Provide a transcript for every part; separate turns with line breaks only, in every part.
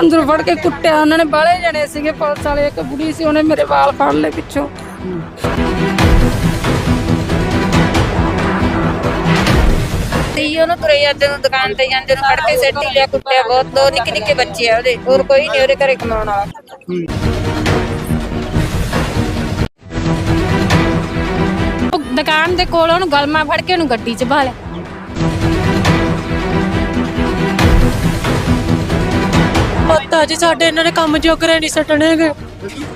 ਅੰਦਰੋਂ ਫੜ ਕੇ ਕੁੱਟਿਆ ਉਹਨਾਂ ਨੇ ਬਾਲੇ ਜਣੇ ਸੀਗੇ ਪੁਲਿਸ ਵਾਲੇ ਇੱਕ ਬੁੜੀ ਸੀ ਉਹਨੇ ਮੇਰੇ ਵਾਲ ਫੜ ਲਏ ਪਿੱਛੋਂ।
ਤੇ ਉਹਨੂੰ ਤੁਰੇ ਜਾਂਦੇ ਨੂੰ ਦੁਕਾਨ ਤੇ ਜਾਂਦੇ ਨੂੰ ਫੜ ਕੇ ਸਿੱਟ ਹੀ ਲਿਆ ਕੁੱਟਿਆ ਬਹੁਤ ਦੋ ਨਿੱਕੇ ਨਿੱਕੇ ਬੱਚੇ ਆ ਉਹਦੇ ਹੋਰ ਕੋਈ ਨਹੀਂ ਉਹਦੇ ਘਰੇ ਕਮਾਉਣ ਵਾਲਾ।
ਦੁਕਾਨ ਦੇ ਕੋਲ ਉਹਨੂੰ ਗਲਮਾ ਫੜ ਕੇ ਉਹਨੂੰ ਗੱਡੀ 'ਚ ਲਿਆ।
ਪਤਾ ਜੀ, ਸਾਡੇ ਇਹਨਾਂ ਨੇ ਕੰਮ ਜੋਗਰੇ ਨਹੀਂ ਸੱਟਣੇਗੇ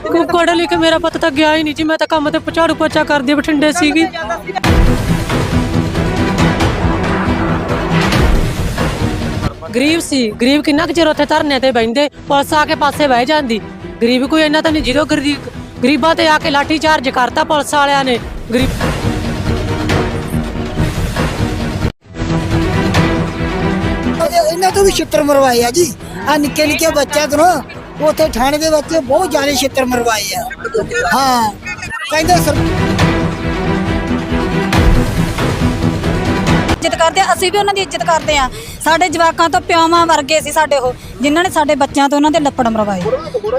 ਕੁੱਕੜ ਲਈ ਮੇਰਾ ਪਤਾ ਤਾਂ ਗਿਆ ਹੀ ਨਹੀਂ ਜੀ, ਮੈਂ ਤਾਂ ਕੰਮ ਤੇ ਝਾੜੂ ਪੋਚਾ ਕਰਦੀ, ਬਠਿੰਡੇ ਸੀਗੀ। ਗਰੀਬ ਸੀ, ਗਰੀਬ ਕਿੰਨਾ ਕੁ ਚਿਰ ਉੱਥੇ ਧਰਨੇ ਤੇ ਬੈੰਦੇ ਪੁਲਿਸ ਆ ਕੇ ਪਾਸੇ ਬਹਿ ਜਾਂਦੀ। ਗਰੀਬ ਕੋਈ ਇੰਨਾ ਤਾਂ ਨਹੀਂ, ਜਦੋਂ ਗਰੀਬ ਗਰੀਬਾਂ ਤੇ ਆ ਕੇ ਲਾਠੀ ਚਾਰਜ ਕਰਤਾ ਪੁਲਿਸ ਵਾਲਿਆਂ ਨੇ। ਗਰੀਬ
ਤੋਂ ਵੀ ਛਿੱਤਰ ਮਰਵਾਏ ਆ ਜੀ। ਆ ਨਿੱਕੇ ਨਿੱਕੇ ਬੱਚਿਆਂ ਤੋਂ ਨਾ ਉੱਥੇ ਥਾਣੇ ਦੇ ਵਿੱਚ ਬਹੁਤ ਜ਼ਿਆਦਾ ਛਿੱਤਰ ਮਰਵਾਏ ਆ। ਹਾਂ ਕਹਿੰਦੇ ਸਰ
ਇੱਜ਼ਤ ਕਰਦੇ ਆ, ਅਸੀਂ ਵੀ ਉਹਨਾਂ ਦੀ ਇੱਜ਼ਤ ਕਰਦੇ ਆ। ਸਾਡੇ ਜਵਾਕਾਂ ਤੋਂ ਪਿਓਾਂ ਵਰਗੇ ਸੀ ਸਾਡੇ ਉਹ ਜਿਨ੍ਹਾਂ ਨੇ ਸਾਡੇ ਬੱਚਿਆਂ ਤੋਂ ਉਹਨਾਂ ਦੇ ਲੱਪੜ ਮਰਵਾਏ।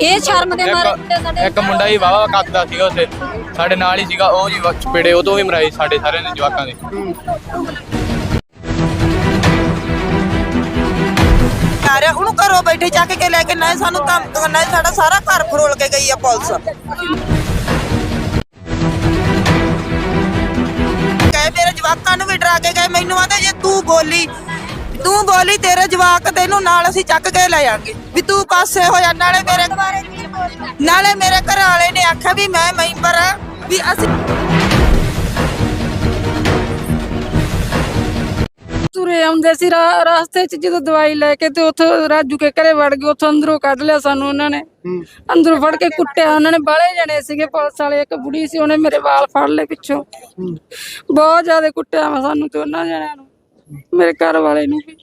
ਇਹ ਸ਼ਰਮ ਦੇ ਮਾਰੇ
ਇੱਕ ਮੁੰਡਾ ਹੀ ਵਾਵਾ ਕੱਟਦਾ ਸੀਗਾ ਉੱਥੇ। ਸਾਡੇ ਨਾਲ ਹੀ ਸੀਗਾ ਉਹ ਜੀ ਚਪੇੜੇ ਉਹ ਤੋਂ ਵੀ ਮਰਾਈ ਸਾਡੇ ਸਾਰਿਆਂ ਦੇ ਜਵਾਕਾਂ ਦੇ।
ਆ ਰਿਹਾ। ਉਹਨੂੰ ਘਰੋਂ ਬੈਠੇ ਚੱਕ ਕੇ ਲੈ ਕੇ ਨਾ ਸਾਨੂੰ ਧਮਕ, ਨਾ ਸਾਡਾ ਸਾਰਾ ਘਰ ਫਰੋਲ ਕੇ ਗਈ ਆ ਪੁਲਿਸ। ਕਹੇ ਮੇਰੇ ਜਵਾਕਾਂ ਨੂੰ ਵੀ ਡਰਾ ਕੇ ਗਏ, ਮੈਨੂੰ ਆਂਦੇ ਜੇ ਤੂੰ ਬੋਲੀ ਤੂੰ ਬੋਲੀ ਤੇਰੇ ਜਵਾਕ ਤੈਨੂੰ ਨਾਲ ਅਸੀਂ ਚੱਕ ਕੇ ਲੈ ਜਾਾਂਗੇ ਵੀ ਤੂੰ ਪਾਸੇ ਹੋ ਜਾ ਨਾਲੇ ਮੇਰੇ ਨਾਲੇ ਮੇਰੇ ਘਰ ਵਾਲੇ ਨੇ ਆਖਿਆ ਵੀ ਮੈਂ ਮੈਂਬਰ ਆ, ਵੀ ਅਸੀਂ
ਤੁਰੇ ਆਉਂਦੇ ਸੀ ਰਾ- ਰਾਸਤੇ 'ਚ ਜਦੋਂ ਦਵਾਈ ਲੈ ਕੇ ਤੇ ਉੱਥੋਂ ਰਾਜੂ ਕੇ ਘਰੇ ਵੜ ਗਏ ਉੱਥੋਂ ਅੰਦਰੋਂ ਕੱਢ ਲਿਆ ਸਾਨੂੰ ਉਹਨਾਂ ਨੇ। ਅੰਦਰੋਂ ਫੜ ਕੇ ਕੁੱਟਿਆ ਉਹਨਾਂ ਨੇ ਬਾਲੇ ਜਣੇ ਸੀਗੇ ਪੁਲਿਸ ਵਾਲੇ ਇੱਕ ਬੁੜੀ ਸੀ ਉਹਨੇ ਮੇਰੇ ਵਾਲ ਫੜ ਲਏ ਪਿੱਛੋਂ। ਬਹੁਤ ਜ਼ਿਆਦਾ ਕੁੱਟਿਆ ਵਾ ਸਾਨੂੰ ਤੇ ਉਹਨਾਂ ਜਣਿਆਂ ਨੂੰ ਮੇਰੇ ਘਰ ਵਾਲੇ ਨੂੰ ਵੀ।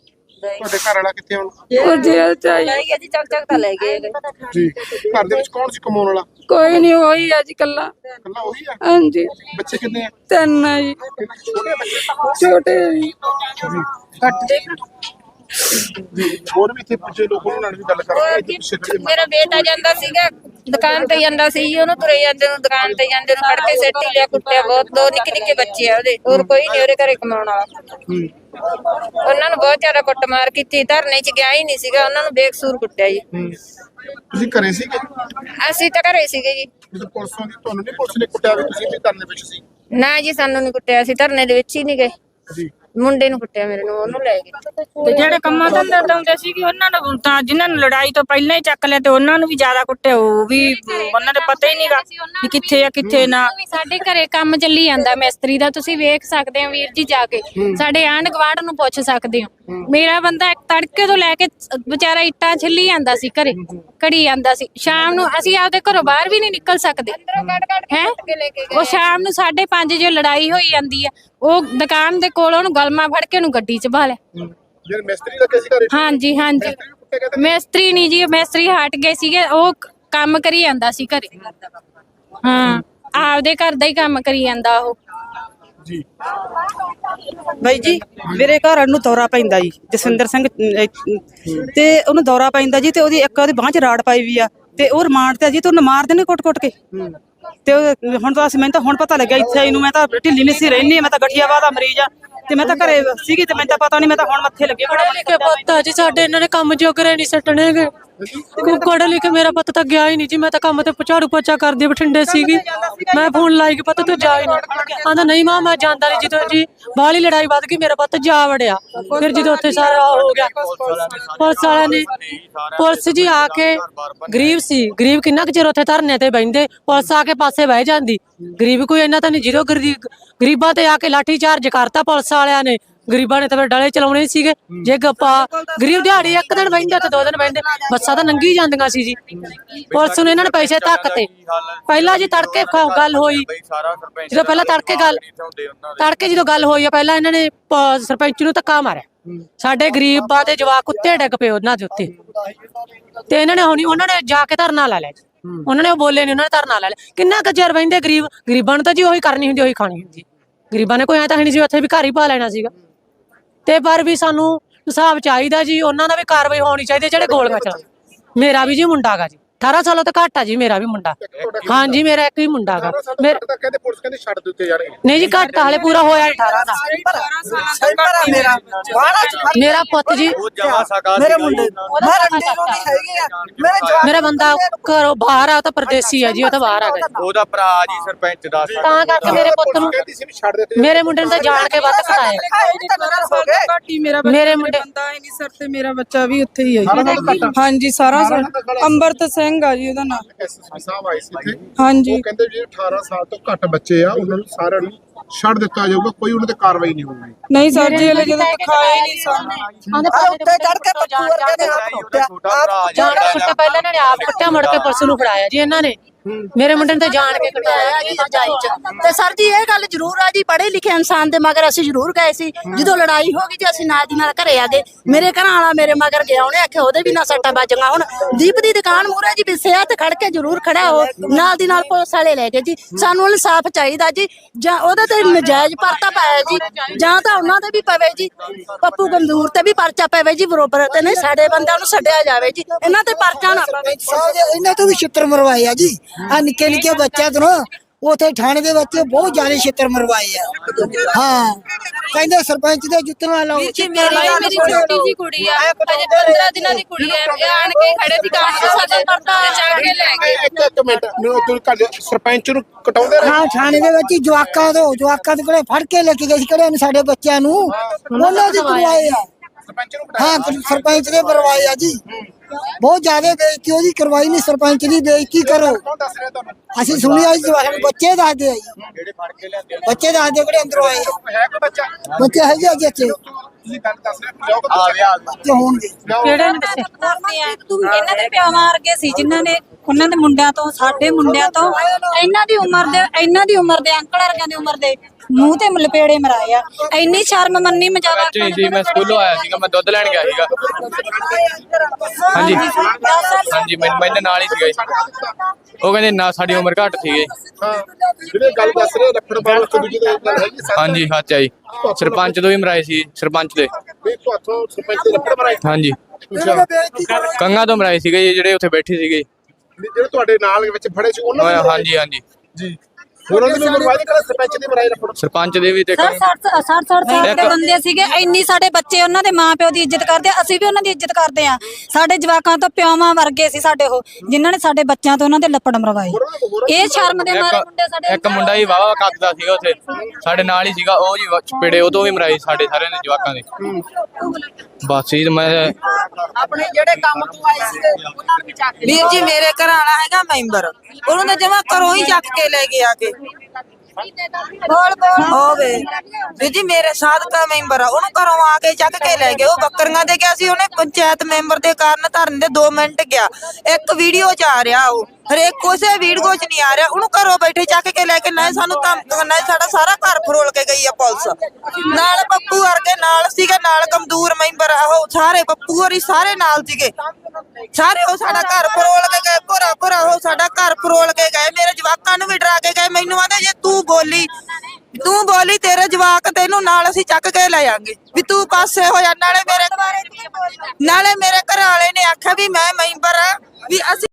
ਤੁਹਾਡੇ ਘਰ ਵਾਲਾ ਕਿੱਥੇ ਹੁਣ?
ਉਹ ਜੇਲ੍ਹ ਚ ਆਈ।
ਲੈ ਜੀ ਚੱਕ ਚੱਕ ਤਾਂ ਲੈ ਗਏ
ਜੀ ਘਰ ਦੇ ਵਿੱਚ ਕੌਣ ਸੀ ਕਮਾਉਣ ਵਾਲਾ?
ਕੋਈ ਨਹੀਂ ਹੋਈ ਅੱਜ ਕੱਲਾ
ਇਕੱਲਾ। ਉਹੀ ਆ?
ਹਾਂਜੀ।
ਬੱਚੇ ਕਿੰਨੇ ਆ?
ਤਿੰਨ ਆ ਜੀ।
ਛੋਟੇ ਬੱਚੇ
ਛੋਟੇ ਆ ਜੀ।
ਜੀ ਹੋਰ ਵੀ ਇੱਥੇ ਪੁੱਛੇ ਲੋਕ ਉਹਨਾਂ ਨਾਲ ਵੀ ਗੱਲ ਕਰਾਂਗੇ ਇੱਥੇ ਪਿੱਛੇ ਖੜੇ
ਮੇਰਾ ਬੇਟਾ ਜਾਂਦਾ ਸੀਗਾ ਦੁਕਾਨ ਤੇ ਜਾਂਦਾ ਸੀ ਜੀ, ਉਹਨੂੰ ਤੁਰੇ ਜਾਂਦੇ ਨੂੰ ਦੁਕਾਨ ਤੇ ਜਾਂਦੇ ਨੂੰ ਫੜ ਕੇ ਸਿੱਟ ਹੀ ਲਿਆ ਕੁੱਟਿਆ ਬਹੁਤ ਦੋ ਨਿੱਕੇ ਨਿੱਕੇ ਬੱਚੇ ਆ ਉਹਦੇ ਹੋਰ ਕੋਈ ਨਹੀਂ ਉਹਦੇ ਘਰੇ ਕਮਾਉਣ ਵਾਲਾ। ਉਹਨਾਂ ਨੂੰ ਬਹੁਤ ਜ਼ਿਆਦਾ ਕੁੱਟਮਾਰ ਕੀਤੀ ਧਰਨੇ 'ਚ ਗਿਆ ਹੀ ਨਹੀਂ ਸੀਗਾ ਉਹਨਾਂ ਨੂੰ ਬੇਕਸੂਰ ਕੁੱਟਿਆ ਜੀ।
ਹੂੰ। ਤੁਸੀਂ ਘਰੇ ਸੀਗੇ?
ਅਸੀਂ ਤਾਂ ਘਰੇ ਸੀਗੇ ਜੀ।
ਜਦੋਂ ਪੁਲਿਸ ਆਉਂਦੀ ਤੁਹਾਨੂੰ ਨਹੀਂ ਪੁਲਿਸ ਨੇ ਕੁੱਟਿਆ ਵੀ ਤੁਸੀਂ ਵੀ ਧਰਨੇ ਵਿੱਚ ਸੀ?
ਨਾ ਜੀ ਸਾਨੂੰ ਨਹੀਂ ਕੁੱਟਿਆ ਅਸੀਂ ਧਰਨੇ ਦੇ ਵਿੱਚ ਹੀ ਨਹੀਂ ਗਏ।
ਜੀ।
ਮੁੰਡੇ ਨੂੰ ਕੁੱਟਿਆ ਮੇਰੇ ਨੂੰ ਉਹਨੂੰ ਲੈ ਗਏ।
ਤੇ ਜਿਹੜੇ ਕੰਮਾਂ ਧੰਦੇ ਲਾਉਂਦੇ ਸੀਗੇ ਉਹਨਾਂ ਨੂੰ ਤਾਂ ਜਿਨ੍ਹਾਂ ਨੂੰ ਲੜਾਈ ਤੋਂ ਪਹਿਲਾਂ ਹੀ ਚੱਕ ਲਿਆ ਤੇ ਉਹਨਾਂ ਨੂੰ ਵੀ ਜ਼ਿਆਦਾ ਕੁੱਟਿਆ ਉਹ ਵੀ ਉਹਨਾਂ ਦੇ ਪਤਾ ਹੀ ਨਹੀਂਗਾ ਕਿ ਕਿੱਥੇ ਆ ਕਿੱਥੇ ਨਾ।
ਵੀ ਸਾਡੇ ਘਰੇ ਕੰਮ ਚੱਲੀ ਜਾਂਦਾ ਮਿਸਤਰੀ ਦਾ ਤੁਸੀਂ ਵੇਖ ਸਕਦੇ ਹੋ ਵੀਰ ਜੀ ਜਾ ਕੇ। ਸਾਡੇ ਆਂਢ ਗਵਾਂਢ ਨੂੰ ਪੁੱਛ ਸਕਦੇ ਹੋ। ਮੇਰਾ ਬੰਦਾ ਇੱਕ ਤੜਕੇ ਤੋਂ ਲੈ ਕੇ ਵਿਚਾਰਾ ਇੱਟਾਂ ਛਿੱਲੀ ਜਾਂਦਾ ਸੀ ਘਰੇ ਘੜੀ ਜਾਂਦਾ ਸੀ। ਸ਼ਾਮ ਨੂੰ ਅਸੀਂ ਆਪਦੇ ਘਰੋਂ ਬਾਹਰ ਵੀ ਨਹੀਂ ਨਿਕਲ ਸਕਦੇ। ਹੈ? ਉਹ ਸ਼ਾਮ ਨੂੰ 5:30 ਜੇ ਲੜਾਈ ਹੋਈ ਜਾਂਦੀ ਆ। ਉਹ ਦੁਕਾਨ ਦੇ ਕੋਲ ਉਹਨੂੰ ਗਲਮਾ ਫੜ ਕੇ ਉਹਨੂੰ ਗੱਡੀ 'ਚ ਬਾ ਲਿਆ।
ਜਿਹੜੇ ਮਿਸਤਰੀ ਲੱਗੇ ਸੀ ਘਰੇ?
ਹਾਂਜੀ ਹਾਂਜੀ।
ਕਹਿੰਦੇ
ਮਿਸਤਰੀ ਨਹੀਂ ਜੀ ਮਿਸਤਰੀ ਹਟ ਗਏ ਸੀਗੇ ਉਹ ਕ- ਕੰਮ ਕਰੀ ਜਾਂਦਾ ਸੀ ਘਰੇ। ਹਾਂ ਆਪਦੇ ਘਰ ਦਾ ਹੀ ਕੰਮ ਕਰੀ ਜਾਂਦਾ ਉਹ।
ਜੀ।
ਬਾਈ ਜੀ ਮੇਰੇ ਘਰ ਨੂੰ ਦੌਰਾ ਪੈਂਦਾ ਜੀ ਜਸਵਿੰਦਰ ਸਿੰਘ ਤੇ ਉਹਨੂੰ ਦੌਰਾ ਪੈਂਦਾ ਜੀ ਤੇ ਉਹਦੀ ਇੱਕ ਉਹਦੀ ਬਾਂਹ 'ਚ ਰਾੜ ਪਾਈ ਵੀ ਆ ਤੇ ਉਹ ਰਿਮਾਂਡ ਤੇ ਆ ਜੀ ਤੇ ਉਹਨੂੰ ਮਾਰਦੇ ਨੇ ਕੁੱਟ-ਕੁੱਟ ਕੇ। ਤੇ ਉਹ- ਹੁਣ ਤਾਂ ਅਸੀਂ ਮੈਨੂੰ ਤਾਂ ਹੁਣ ਪਤਾ ਲੱਗਿਆ ਇੱਥੇ ਆਈ ਨੂੰ, ਮੈਂ ਤਾਂ ਢਿੱਲੀ ਨਹੀਂ ਸੀ ਰਹਿੰਦੀ ਮੈਂ ਤਾਂ ਗਠੀਆਵਾ ਦਾ ਮਰੀਜ਼ ਆ ਤੇ ਮੈਂ ਤਾਂ ਘਰੇ ਸੀਗੀ ਤੇ ਮੈਨੂੰ ਤਾਂ ਪਤਾ ਨਹੀਂ ਮੈਂ ਤਾਂ ਹੁਣ ਮੱਥੇ ਲੱਗੇ।
ਪੜ੍ਹੇ ਲਿਖੇ ਪਤਾ ਜੀ ਸਾਡੇ ਇਹਨਾਂ ਨੇ ਕੰਮ ਜੋਗਰੇ ਨਹੀਂ ਸੱਟਣੇਗੇ ਕੁੱਕੜ ਲਈ ਕਿ ਮੇਰਾ ਪਤਾ ਤਾਂ ਗਿਆ ਹੀ ਨਹੀਂ ਜੀ ਮੈਂ ਤਾਂ ਕੰਮ ਤੇ ਝਾੜੂ ਪੋਚਾ ਕਰਦੀ ਬਠਿੰਡੇ ਸੀਗੀ। ਮੈਂ ਫੋਨ ਲਾਈ ਕਿ ਪਤਾ ਤੂੰ ਜਾ ਹੀ ਨਹੀਂ ਆਂਦਾ ਨਹੀਂ ਮਾਂ ਮੈਂ ਜਾਂਦਾ ਨਹੀਂ ਜਦੋਂ ਜੀ ਬਾਹਲੀ ਲੜਾਈ ਵੱਧ ਗਈ ਮੇਰਾ ਪੁੱਤ ਜਾ ਵੜਿਆ। ਫਿਰ ਜਦੋਂ ਉੱਥੇ ਸਾਰਾ ਹੋ ਗਿਆ ਪੁਲਿਸ ਵਾਲਿਆਂ ਨੇ ਪੁਲਿਸ ਜੀ ਆ ਕੇ ਗਰੀਬ ਸੀ। ਗਰੀਬ ਕਿੰਨਾ ਕੁ ਚਿਰ ਉੱਥੇ ਧਰਨੇ ਤੇ ਬੈੰਦੇ ਪੁਲਿਸ ਆ ਕੇ ਪਾਸੇ ਬਹਿ ਜਾਂਦੀ। ਗਰੀਬ ਕੋਈ ਇੰਨਾ ਤਾਂ ਨਹੀਂ ਜਦੋਂ ਗਰੀਬ, ਗਰੀਬਾਂ ਤੇ ਆ ਕੇ ਲਾਠੀ ਚਾਰਜ ਕਰਤਾ ਪੁਲਿਸ ਵਾਲਿਆਂ ਨੇ। ਗਰੀਬਾਂ ਨੇ ਤਾਂ ਫਿਰ ਡਲੇ ਚਲਾਉਣੇ ਸੀਗੇ। ਜੇ ਗੱਪਾ ਗਰੀਬ ਦਿਹਾੜੀ ਇੱਕ ਦਿਨ ਬੈਂਦੇ ਤੇ ਦੋ ਦਿਨ ਬੈਂਦੇ ਬੱਸਾਂ ਤਾਂ ਨੰਗੀ ਜਾਂਦੀਆਂ ਸੀ ਜੀ। ਪੁਲਿਸ ਨੂੰ ਇਹਨਾਂ ਨੇ ਪੈਸੇ ਧੱਕ ਤੇ। ਪਹਿਲਾਂ ਜੀ ਤੜਕੇ ਗੱਲ ਹੋਈ।
ਜਦੋਂ ਪਹਿਲਾਂ ਤੜਕੇ ਗੱਲ, ਤੜਕੇ ਜਦੋਂ ਗੱਲ ਹੋਈ ਆ, ਪਹਿਲਾਂ ਇਹਨਾਂ ਨੇ ਸਰਪੰਚ ਨੂੰ ਧੱਕਾ ਮਾਰਿਆ। ਸਾਡੇ ਗਰੀਬਾਂ ਦੇ ਜਵਾਕ ਕੁੱਤੇ ਡਿੱਗ ਪਏ ਉਹਨਾਂ ਦੇ ਉੱਤੇ। ਤੇ ਇਹਨਾਂ ਨੇ ਹੁਣੀ, ਉਹਨਾਂ ਨੇ ਜਾ ਕੇ ਧਰਨਾ ਲਾ ਲਿਆ ਉਹਨਾਂ ਨੇ ਉਹ ਬੋਲੇ ਨਹੀਂ ਉਹਨਾਂ ਨੇ ਧਰਨਾ ਲੈ ਲਿਆ। ਕਿੰਨਾ ਕੁ ਚਿਰ ਬੈਂਦੇ ਗਰੀਬ, ਗਰੀਬਾਂ ਨੂੰ ਤਾਂ ਜੀ ਉਹੀ ਕਰਨੀ ਹੁੰਦੀ, ਉਹੀ ਖਾਣੀ ਹੁੰਦੀ। ਗਰੀਬਾਂ ਨੇ ਕੋਈ ਐ ਤਾਂ ਹੈ ਨਹੀਂ ਸੀ ਉੱਥੇ ਵੀ ਘਰ ਹੀ ਪਾ ਲੈਣਾ ਸੀਗਾ। ਤੇ ਪਰ ਵੀ ਸਾਨੂੰ ਹਿਸਾਬ ਚਾਹੀਦਾ ਜੀ, ਉਹਨਾਂ ਦਾ ਵੀ ਕਾਰਵਾਈ ਹੋਣੀ ਚਾਹੀਦੀ, ਜਿਹੜੇ ਗੋਲੀਆਂ ਚਲਾਉਂਦੇ
ਮੇਰਾ ਵੀ ਜੀ ਮੁੰਡਾ ਗਾ ਜੀ। 18 ਸਾਲਾਂ ਤੋਂ ਘੱਟ ਆ ਜੀ ਮੇਰਾ ਵੀ ਮੁੰਡਾ। ਹਾਂ ਜੀ ਮੇਰਾ ਇੱਕ ਹੀ ਮੁੰਡਾ ਗਾ। ਮੇਰ-
ਤਾਂ ਕਹਿੰਦੇ ਪੁਲਿਸ ਕਹਿੰਦੀ ਛੱਡ ਦਿੱਤੇ ਜਾਣਗੇ।
ਨਹੀਂ ਜੀ ਘੱਟ ਹਾਲੇ ਪੂਰਾ ਹੋਇਆ 18 ਦਾ।
ਮੇਰਾ।
ਮੇਰਾ ਪੁੱਤ ਜੀ।
ਮੇਰੇ ਮੁੰਡੇ ਮੈਂ ਰੰਡੇ ਨੂੰ ਨਹੀਂ ਹੈਗੀ ਆ। ਮੇਰੇ
ਮੇਰਾ ਬੰਦਾ ਘਰੋਂ ਬਾਹਰ ਆ ਤਾਂ ਪਰਦੇਸੀ ਆ ਜੀ ਉਹ ਤਾਂ ਬਾਹਰ ਆ ਗਿਆ ਜੀ।
ਉਹਦਾ ਭਰਾ ਜੀ ਸਰਪੰਚ ਦਾ
ਤਾਂ ਕਰਕੇ ਮੇਰੇ ਪੁੱਤ ਨੂੰ
ਕਹਿੰਦੀ ਸੀ ਵੀ ਛੱਡ ਦਿੱਤੇ
ਮੇਰੇ ਮੁੰਡੇ ਨੂੰ ਤਾਂ ਜਾਣ ਕੇ ਵੱਧ ਕਟਾਇਆ
ਹੋ। ਗਏ।
ਘਾਟੀ ਮੇਰਾ
ਮੁੰਡੇ
ਬੰਦਾ ਹੀ ਨਹੀਂ ਸਰ ਤੇ ਮੇਰਾ ਬੱਚਾ ਵੀ ਉੱਥੇ ਹੀ ਹੈ
ਘੱਟ
ਹਾਂਜੀ ਸਾਰਾ ਅੰਮ੍ਰਿਤ ਸਿੰਘ ਆ ਜੀ ਉਹਦਾ ਨਾਮ
ਐਸਐਸਪੀ ਸਾਹਿਬ ਆਏ ਸੀ ਇੱਥੇ
ਹਾਂਜੀ
ਉਹ ਕਹਿੰਦੇ ਵੀ 18 ਸਾਲ ਤੋਂ ਘੱਟ ਬੱਚੇ ਆ ਉਹਨਾਂ ਨੂੰ ਸਾਰਿਆਂ ਨੂੰ ਛੱਡ ਦਿੱਤਾ ਜਾਊਗਾ ਕੋਈ ਉਹਨਾਂ ਤੇ ਕਾਰਵਾਈ ਨਹੀਂ ਹੋਊਗੀ
ਨਹੀਂ ਸਰ ਜੀ ਹਲੇ ਜਦੋਂ ਦਿਖਾਇਆ ਹੀ ਨਹੀਂ ਸਾਨੂੰ
ਉੱਤੇ ਚੜ ਕੇ ਪੱਪੂ ਵਰਗੇ ਨੇ ਹੱਥ ਉੱਤੇ ਆਪ
ਜਾਣ ਕੁੱਟਿਆ ਪਹਿਲਾਂ ਇਹਨਾਂ ਨੇ ਆਪ ਕੁੱਟਿਆ ਮੁੜ ਕੇ ਪੁਲਿਸ ਨੂੰ ਫੜਾਇਆ ਜੀ ਇਹਨਾਂ ਨੇ ਮੇਰੇ ਮੁੰਡੇ ਨੂੰ ਤਾਂ ਜਾਣ ਕੇ ਕਟਾਇਆ
ਜੀ ਰਜਾਈ ਚ। ਤੇ ਸਰ ਜੀ ਇਹ ਗੱਲ ਜ਼ਰੂਰ ਆ ਜੀ ਪੜ੍ਹੇ ਲਿਖੇ ਇਨਸਾਨ ਦੇ ਮਗਰ ਅਸੀਂ ਜ਼ਰੂਰ ਗਏ ਸੀ। ਜਦੋਂ ਲੜਾਈ ਹੋ ਗਈ ਜੀ ਅਸੀਂ ਨਾਲ ਦੀ ਨਾਲ ਘਰੇ ਆ ਗਏ। ਮੇਰੇ ਘਰਾਂ ਵਾਲਾ ਮੇਰੇ ਮਗਰ ਗਿਆ ਉਹਨੇ ਆਖਿਆ ਉਹਦੇ ਵੀ ਨਾ ਸੱਟਾਂ ਵੱਜੀਆਂ ਹੁਣ। ਦੀਪ ਦੀ ਦੁਕਾਨ ਮੂਹਰੇ ਜੀ ਵੀ ਸਿਹਤ ਖੜ ਕੇ ਜ਼ਰੂਰ ਖੜਾ ਹੋ। ਨਾਲ ਦੀ ਨਾਲ ਪੁਲਿਸ ਵਾਲੇ ਲੈ ਗਏ ਜੀ। ਸਾਨੂੰ ਇਨਸਾਫ ਚਾਹੀਦਾ ਜੀ। ਜਾਂ ਉਹਦੇ ਤੇ ਨਜਾਇਜ਼ ਪਰਚਾ ਪਾਇਆ ਜੀ। ਜਾਂ ਤਾਂ ਉਹਨਾਂ ਤੇ ਵੀ ਪਵੇ ਜੀ। ਪੱਪੂ ਗੰਦੂਰ ਤੇ ਵੀ ਪਰਚਾ ਪਵੇ ਜੀ ਬਰੋਬਰ ਤੇ ਨਹੀਂ ਸਾਡੇ ਬੰਦਿਆਂ ਨੂੰ ਛੱਡਿਆ ਜਾਵੇ ਜੀ। ਇਹਨਾਂ ਤੇ ਪਰਚਾ ਨਾ ਪਵੇ।
ਦੇ ਇਹਨਾਂ ਤੋਂ ਵੀ ਛਿੱਤਰ ਮਰਵਾਏ ਆ ਜੀ। ਆ ਨਿੱਕੇ ਨਿੱਕੇ ਬੱਚਿਆਂ ਤੋਂ ਉਥੇ ਥਾਣੇ ਦੇ ਵਿੱਚ ਬਹੁਤ ਜ਼ਿਆਦਾ ਛਿੱਤਰ ਮਰਵਾਏ ਆ। ਹਾਂ ਕਹਿੰਦੇ ਸਰਪੰਚ ਦੇ ਜੁੱਤੀਆਂ ਲਾਓ
ਜੀ ਮੇਰੀ ਗੱਲ
ਮੇਰੀ ਛੋਟੀ ਜੀ ਕੁੜੀ ਆ। ਅਜੇ 15 ਦਿਨਾਂ ਦੀ ਕੁੜੀ ਆ। ਇਹ ਆਣ ਕੇ ਖੜੇ ਦੀ ਕਾਰ ਤੋਂ ਸਾਡਾ ਪਰਦਾ ਚੜ ਕੇ ਲੈ ਗਏ।
ਇੱਕ ਇੱਕ ਮਿੰਟ ਨੂੰ ਤੂੰ ਕੱਲ ਸਰਪੰਚ ਨੂੰ ਕਟਾਉਂਦੇ ਰਹੇ?
ਹਾਂ ਥਾਣੇ ਦੇ ਵਿੱਚ ਜਵਾਕਾਂ ਤੋਂ ਜਵਾਕਾਂ ਦੇ ਕੋਲੇ ਫੜ ਕੇ ਲੈ ਕੇ ਗਏ ਸੀ ਕਿਹੜੇ ਨੇ ਸਾਡੇ ਬੱਚਿਆਂ ਨੂੰ? ਉਹਨਾਂ ਦੇ ਕਰਵਾਏ। ਆ।
ਸਰਪੰਚ ਨੂੰ
ਹਾਂ ਸਰਪੰਚ ਦੇ ਕਰਵਾਏ ਆ ਜੀ। ਬਹੁਤ ਜ਼ਿਆਦਾ ਬੇਇੱਜ਼ਤੀ ਉਹਦੀ ਕਰਵਾਈ ਨਹੀਂ ਸਰਪੰਚ ਦੀ ਬੇਇੱਜ਼ਤੀ ਕਰੋ।
ਕੌਣ ਦੱਸ ਰਿਹਾ ਤੁਹਾਨੂੰ?
ਅਸੀਂ ਸੁਣੀ ਆ ਜੀ ਜਵਾਕਾਂ ਨੂੰ ਬੱਚੇ ਦੱਸਦੇ ਆ ਜੀ।
ਜਿਹੜੇ ਫੜ ਕੇ ਲਿਆਂਦੇ
ਬੱਚੇ ਦੱਸਦੇ ਕਿਹੜੇ ਅੰਦਰੋਂ ਆਏ ਆ।
ਹੈ ਕੋਈ ਬੱਚਾ?
ਬੱਚੇ ਹੈਗੇ ਆ ਜੀ ਇੱਥੇ।
ਤੁਸੀਂ ਗੱਲ ਦੱਸ ਰਹੇ ਜਾਓ
ਆ ਗਿਆ
ਬੱਚੇ ਹੋਣਗੇ।
ਕਿਹੜੇ ਨੇ ਦੱਸਿਆ
ਕਰਦੇ ਆ ਇਹਨਾਂ ਦੇ ਪਿਓ ਮਾਰ ਗਏ ਸੀ ਜਿਨ੍ਹਾਂ ਨੇ ਉਹਨਾਂ ਦੇ ਮੁੰਡਿਆਂ ਤੋਂ ਸਾਡੇ ਮੁੰਡਿਆਂ ਤੋਂ ਇਹਨਾਂ ਦੀ ਉਮਰ ਦੇ ਇਹਨਾਂ ਦੀ ਉਮਰ ਦੇ ਅੰਕਲ ਵਰਗਿਆਂ ਦੀ ਉਮਰ ਦੇ ਮੂੰਹ ਤੇ ਲਪੇੜੇ ਮਰਾਏ ਆ। ਇੰਨੀ ਸ਼ਰਮ ਮੰਨੀ ਮਜਾਵਾ
ਨਹੀਂ ਸੀ ਮੈਂ ਸਕੂਲੋਂ ਆਇਆ ਸੀਗਾ ਮੈਂ ਦੁੱਧ ਲੈਣ ਗਿਆ ਸੀਗਾ। ਹਾਂਜੀ। ਹਾਂਜੀ ਮੈਂ ਮੈਨੇ ਨਾਲ ਹੀ ਸੀਗਾ ਜੀ। ਉਹ ਕਹਿੰਦੇ ਨਾ ਸਾਡੀ ਉਮਰ ਘੱਟ ਸੀਗੀ
ਜਿਹੜੇ ਗੱਲ ਦੱਸ ਰਹੇ ਲੱਖਣ ਬਾਬਾ ਇੱਕ ਦੂਜੇ ਦੇ ਗੱਲ ਹੈਗੀ ਸੱਚ
ਹਾਂਜੀ ਸੱਚ ਆ ਜੀ। ਸਰਪੰਚ ਤੋਂ ਵੀ ਮਰਾਏ ਸੀ ਸਰਪੰਚ ਦੇ।
ਵੀ ਸਰਪੰਚ ਦੇ
ਹਾਂਜੀ। ਕੰਗਾ ਤੋਂ ਮਰਾਏ ਸੀਗੇ ਜੀ ਜਿਹੜੇ ਉੱਥੇ ਬੈਠੇ ਸੀਗੇ।
ਜਿਹੜੇ ਤੁਹਾਡੇ ਨਾਲ ਵਿੱਚ ਫੜੇ ਸੀ ਉਹਨਾਂ
ਹਾਂਜੀ ਹਾਂਜੀ।
ਜੀ। ਉਹਨਾਂ ਨੂੰ ਵੀ ਮਰਵਾਈ ਕਿਹੜਾ ਸਰਪੰਚ ਦੇ ਮਰਾਏ ਲੱਖਣ
ਸਰਪੰਚ ਦੇ ਵੀ ਤੇ
ਸਰ 60 60 ਸਾਲ ਦੇ ਬੰਦੇ ਸੀਗੇ ਇੰਨੀ ਸਾਡੇ ਬੱਚੇ ਉਹਨਾਂ ਦੇ ਮਾਪਿਓ ਦੀ ਇੱਜ਼ਤ ਕਰਦੇ ਆ, ਅਸੀਂ ਵੀ ਉਹਨਾਂ ਦੀ ਇੱਜ਼ਤ ਕਰਦੇ ਆ। ਸਾਡੇ ਜਵਾਕਾਂ ਤੋਂ ਪਿਓਾਂ ਵਰਗੇ ਸੀ ਸਾਡੇ ਉਹ ਜਿਨ੍ਹਾਂ ਨੇ ਸਾਡੇ ਬੱਚਿਆਂ ਤੋਂ ਉਹਨਾਂ ਦੇ ਲੱਪੜ ਮਰਵਾਏ। ਇਹ ਸ਼ਰਮ ਦੇ ਮਾਰੇ ਮੁੰਡੇ ਸਾਡੇ
ਇੱਕ ਮੁੰਡਾ ਹੀ ਵਾਵਾ ਕੱਟਦਾ ਸੀਗਾ ਉੱਥੇ। ਸਾਡੇ ਨਾਲ ਹੀ ਸੀਗਾ ਉਹ ਜੀ ਚਪੇੜੇ ਉਹ ਤੋਂ ਵੀ ਮਰਾਏ ਸਾਡੇ ਸਾਰਿਆਂ ਦੇ ਜਵਾਕਾਂ ਦੇ। ਬਸ ਜੀ ਮੈਂ
ਆਪਣੇ ਜਿਹੜੇ ਕੰਮ ਤੋਂ ਆਏ ਸੀਗੇ ਉਹਨਾਂ ਨੂੰ ਚੱਕ ਵੀਰ ਜੀ ਮੇਰੇ ਘਰ ਵਾਲਾ ਹੈਗਾ ਮੈਂਬਰ। ਉਹਨੂੰ ਤਾਂ ਜਮਾ ਘਰੋਂ ਹੀ ਚੱਕ ਕੇ ਲੈ ਕੇ ਆ ਕੇ। ਹੋਵੇ। ਵੀਰ ਜੀ ਮੇਰੇ ਸਾਧਕਾ ਮੈਂਬਰ ਆ, ਉਹਨੂੰ ਘਰੋਂ ਆ ਕੇ ਚੱਕ ਕੇ ਲੈ ਗਏ। ਉਹ ਬੱਕਰੀਆਂ ਦੇ ਗਿਆ ਸੀ, ਉਹਨੇ ਪੰਚਾਇਤ ਮੈਂਬਰ ਦੇ ਕਾਰਨ ਧਰਨ ਦੇ 2 ਮਿੰਟ ਗਿਆ। ਇੱਕ ਵੀਡੀਓ ਚ ਆ ਰਿਹਾ ਉਹ। ਹਰੇਕ ਕੋਸੇ ਵੀਡੀਓ ਚ ਨਹੀਂ ਆ ਰਿਹਾ। ਉਹਨੂੰ ਘਰੋਂ ਬੈਠੇ ਚੱਕ ਕੇ ਲੈ ਕੇ ਨਾ ਸਾਨੂੰ ਧਮਕ ਨਾ ਸਾਡਾ ਸਾਰਾ ਘਰ ਫਰੋਲ ਕੇ ਗਈ ਆ ਪੁਲਿਸ। ਨਾਲ ਪੱਪੂ ਵਰਗੇ ਨਾਲ ਸੀਗੇ, ਨਾਲ ਕਮਜ਼ੋਰ ਮੈਂਬਰ ਉਹ। ਸਾਰੇ ਪੱਪੂ ਹੋਰੀ ਸਾਰੇ ਨਾਲ ਸੀਗੇ। ਸਾਰੇ ਉਹ ਸਾਡਾ ਘਰ ਫਰੋਲ ਕੇ ਗਏ। ਪੂਰਾ ਪੂਰਾ ਉਹ ਸਾਡਾ ਘਰ ਫਰੋਲ ਕੇ ਗਏ ਮੇਰੇ ਜਵਾਕਾਂ ਨੂੰ ਵੀ ਡਰਾ ਕੇ ਗਏ ਮੈਨੂੰ ਆਂਦੇ ਜੇ ਤੂੰ ਬੋਲੀ ਤੂੰ ਬੋਲੀ ਤੇਰੇ ਜਵਾਕ ਤੈਨੂੰ ਨਾਲ ਅਸੀਂ ਚੱਕ ਕੇ ਲੈ ਜਾਾਂਗੇ ਵੀ ਤੂੰ ਪਾਸੇ ਹੋ ਜਾ ਨਾਲੇ ਮੇਰੇ ਨਾਲੇ ਮੇਰੇ ਘਰ ਵਾਲੇ ਨੇ ਆਖਿਆ ਵੀ ਮੈਂ ਮੈਂਬਰ ਆ ਵੀ ਅਸੀਂ